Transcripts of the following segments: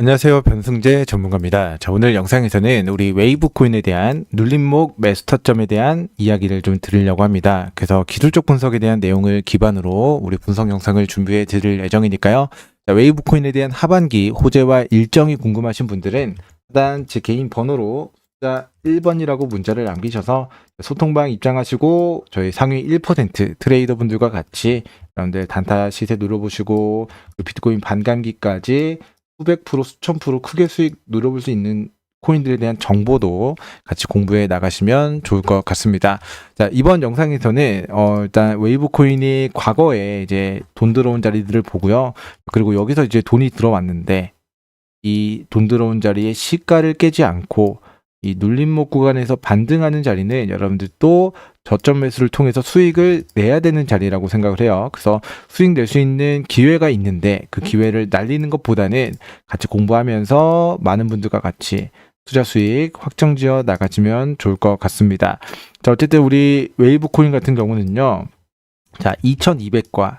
안녕하세요. 변승재 전문가입니다. 자, 오늘 영상에서는 우리 웨이브 코인에 대한 눌림목 매수 타점에 대한 이야기를 좀 드리려고 합니다. 그래서 기술적 분석에 대한 내용을 기반으로 우리 분석 영상을 준비해 드릴 예정이니까요. 자, 웨이브 코인에 대한 하반기 호재와 일정이 궁금하신 분들은 일단 제 개인 번호로 숫자 1번이라고 문자를 남기셔서 소통방 입장하시고 저희 상위 1% 트레이더 분들과 같이 여러분들 단타 시세 눌러보시고 그리고 비트코인 반감기까지 수백 프로, 수천 프로 크게 수익 누려볼 수 있는 코인들에 대한 정보도 같이 공부해 나가시면 좋을 것 같습니다. 자, 이번 영상에서는, 어, 일단 웨이브 코인이 과거에 이제 돈 들어온 자리들을 보고요. 그리고 여기서 이제 돈이 들어왔는데, 이 돈 들어온 자리에 시가를 깨지 않고, 이 눌림목 구간에서 반등하는 자리는 여러분들 또 저점 매수를 통해서 수익을 내야 되는 자리라고 생각을 해요. 그래서 수익 낼 수 있는 기회가 있는데 그 기회를 날리는 것보다는 같이 공부하면서 많은 분들과 같이 투자 수익 확정지어 나가시면 좋을 것 같습니다. 자, 어쨌든 우리 웨이브 코인 같은 경우는요. 자, 2200과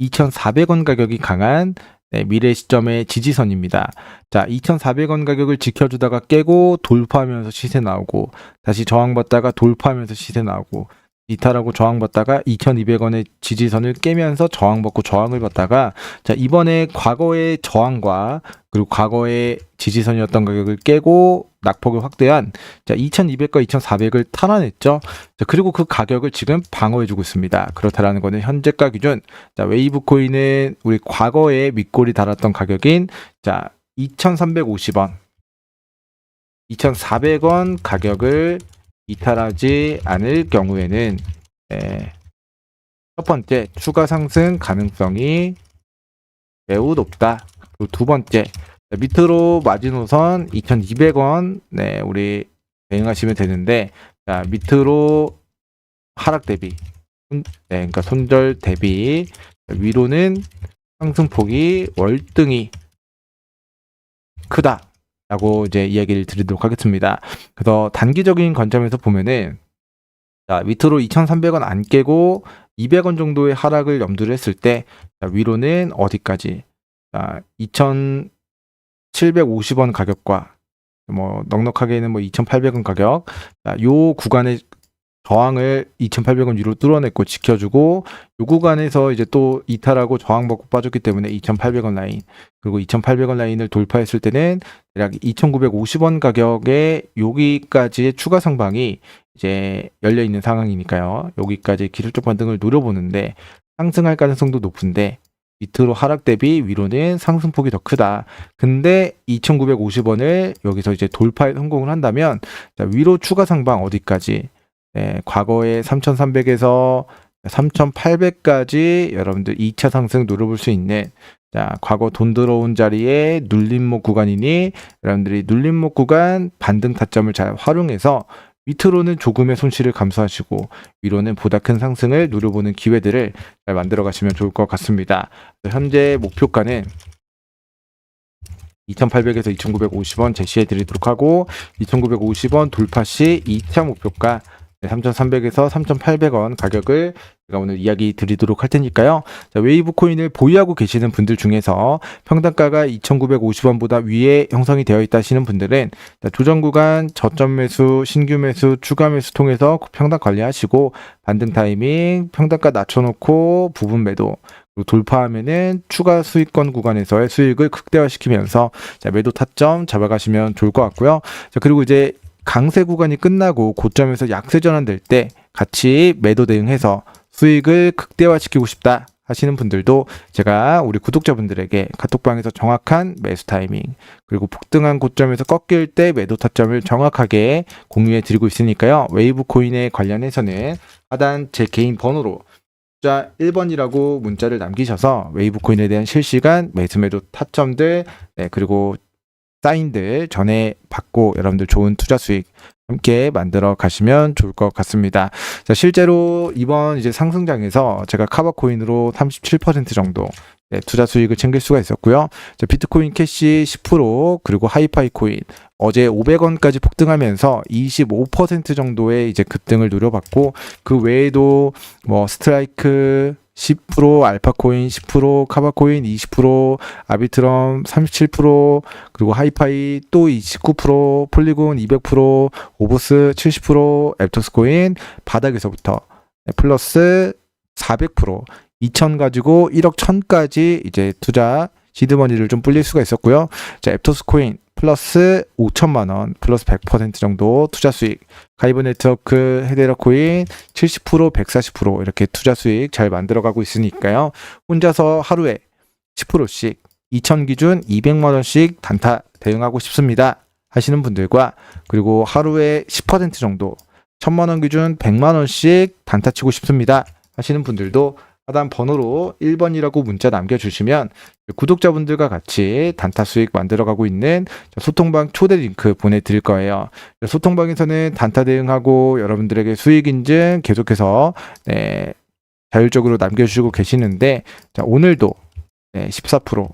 2400원 가격이 강한 네, 미래 시점의 지지선입니다. 자, 2,400원 가격을 지켜주다가 깨고 돌파하면서 시세 나오고 다시 저항받다가 돌파하면서 시세 나오고 이탈하고 저항받다가 2,200원의 지지선을 깨면서 저항받고 저항을 받다가 자, 이번에 과거의 저항과 그리고 과거의 지지선이었던 가격을 깨고 낙폭을 확대한 자, 2,200과 2,400을 탈환했죠. 자, 그리고 그 가격을 지금 방어해 주고 있습니다. 그렇다라는 거는 현재가 기준 자, 웨이브 코인은 우리 과거에 밑골이 달았던 가격인 자, 2,350원, 2,400원 가격을 이탈하지 않을 경우에는 에, 첫 번째 추가 상승 가능성이 매우 높다. 그리고 두 번째 자, 밑으로 마지노선 2,200원 네 우리 대응하시면 되는데 자 밑으로 하락 대비 손- 네 그러니까 손절 대비 위로는 상승폭이 월등히 크다. 라고 이제 이야기를 드리도록 하겠습니다. 그래서 단기적인 관점에서 보면은 자, 밑으로 2,300원 안 깨고 200원 정도의 하락을 염두를 했을 때 자, 위로는 어디까지? 자, 2,750원 가격과 뭐 넉넉하게는 뭐 2,800원 가격. 자, 요 구간의 저항을 2,800원 위로 뚫어냈고 지켜주고 요 구간에서 이제 또 이탈하고 저항받고 빠졌기 때문에 2,800원 라인 그리고 2,800원 라인을 돌파했을 때는 대략 2,950원 가격에 여기까지의 추가 상방이 이제 열려 있는 상황이니까요. 여기까지 기술적 반등을 노려보는데 상승할 가능성도 높은데 밑으로 하락 대비 위로는 상승폭이 더 크다. 근데 2,950원을 여기서 이제 돌파에 성공을 한다면 자, 위로 추가 상방 어디까지? 네, 과거에 3,300에서 3,800까지 여러분들 2차 상승 노려볼 수 있는 자, 과거 돈 들어온 자리에 눌림목 구간이니 여러분들이 눌림목 구간 반등 타점을 잘 활용해서 밑으로는 조금의 손실을 감수하시고 위로는 보다 큰 상승을 누려보는 기회들을 잘 만들어 가시면 좋을 것 같습니다. 현재 목표가는 2,800에서 2,950원 제시해 드리도록 하고 2,950원 돌파 시 2차 목표가 3,300에서 3,800원 가격을 제가 오늘 이야기 드리도록 할 테니까요. 자, 웨이브 코인을 보유하고 계시는 분들 중에서 평단가가 2,950원보다 위에 형성이 되어 있다 하시는 분들은 자, 조정 구간 저점 매수, 신규 매수, 추가 매수 통해서 평단 관리하시고 반등 타이밍 평단가 낮춰놓고 부분 매도 돌파하면은 추가 수익권 구간에서의 수익을 극대화시키면서 자, 매도 타점 잡아가시면 좋을 것 같고요. 자, 그리고 이제 강세 구간이 끝나고 고점에서 약세 전환될 때 같이 매도 대응해서 수익을 극대화시키고 싶다 하시는 분들도 제가 우리 구독자분들에게 카톡방에서 정확한 매수 타이밍 그리고 폭등한 고점에서 꺾일 때 매도 타점을 정확하게 공유해 드리고 있으니까요. 웨이브 코인에 관련해서는 하단 제 개인 번호로 숫자 1번이라고 문자를 남기셔서 웨이브 코인에 대한 실시간 매수 매도 타점들 네, 그리고 사인들 전에 받고 여러분들 좋은 투자 수익 함께 만들어 가시면 좋을 것 같습니다. 자, 실제로 이번 이제 상승장에서 제가 카바코인으로 37% 정도 네, 투자 수익을 챙길 수가 있었고요. 자, 비트코인 캐시 10% 그리고 하이파이 코인 어제 500원까지 폭등하면서 25% 정도의 이제 급등을 누려봤고 그 외에도 뭐 스트라이크 10%, 알파코인 10%, 카바코인 20%, 아비트럼 37%, 그리고 하이파이 또 29%, 폴리곤 200%, 오보스 70%, 앱토스코인 바닥에서부터. 네, 플러스 400%, 2천 가지고 1억 1000까지 이제 투자 시드머니를 좀 불릴 수가 있었고요. 자, 앱토스 코인 플러스 5천만 원, 플러스 100% 정도 투자 수익. 가이브 네트워크 헤데라 코인 70%, 140% 이렇게 투자 수익 잘 만들어가고 있으니까요. 혼자서 하루에 10%씩 2천 기준 200만 원씩 단타 대응하고 싶습니다. 하시는 분들과 그리고 하루에 10% 정도 1000만 원 기준 100만 원씩 단타 치고 싶습니다. 하시는 분들도 하단 번호로 1번이라고 문자 남겨주시면 구독자분들과 같이 단타 수익 만들어가고 있는 소통방 초대 링크 보내드릴 거예요. 소통방에서는 단타 대응하고 여러분들에게 수익 인증 계속해서 네, 자율적으로 남겨주시고 계시는데 자, 오늘도 네, 14%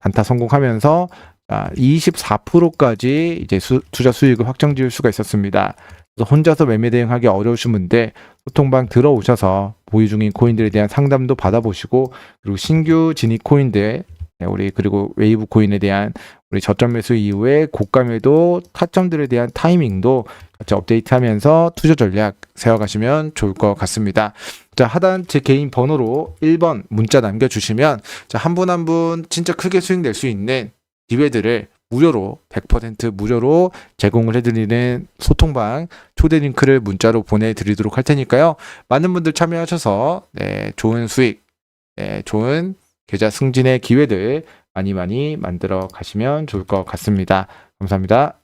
단타 성공하면서 24%까지 이제 수, 투자 수익을 확정 지을 수가 있었습니다. 혼자서 매매 대응하기 어려우신 분들 소통방 들어오셔서 보유 중인 코인들에 대한 상담도 받아보시고 그리고 신규 진입 코인들 네, 우리 그리고 웨이브 코인에 대한 우리 저점 매수 이후에 고가 매도 타점들에 대한 타이밍도 같이 업데이트하면서 투자 전략 세워가시면 좋을 것 같습니다. 자 하단 제 개인 번호로 1번 문자 남겨주시면 자한 분 한분 진짜 크게 수익 낼 수 있는 기회들을 무료로 100% 무료로 제공을 해드리는 소통방 초대 링크를 문자로 보내드리도록 할 테니까요. 많은 분들 참여하셔서 네, 좋은 수익, 네, 좋은 계좌 승진의 기회들 많이 많이 만들어 가시면 좋을 것 같습니다. 감사합니다.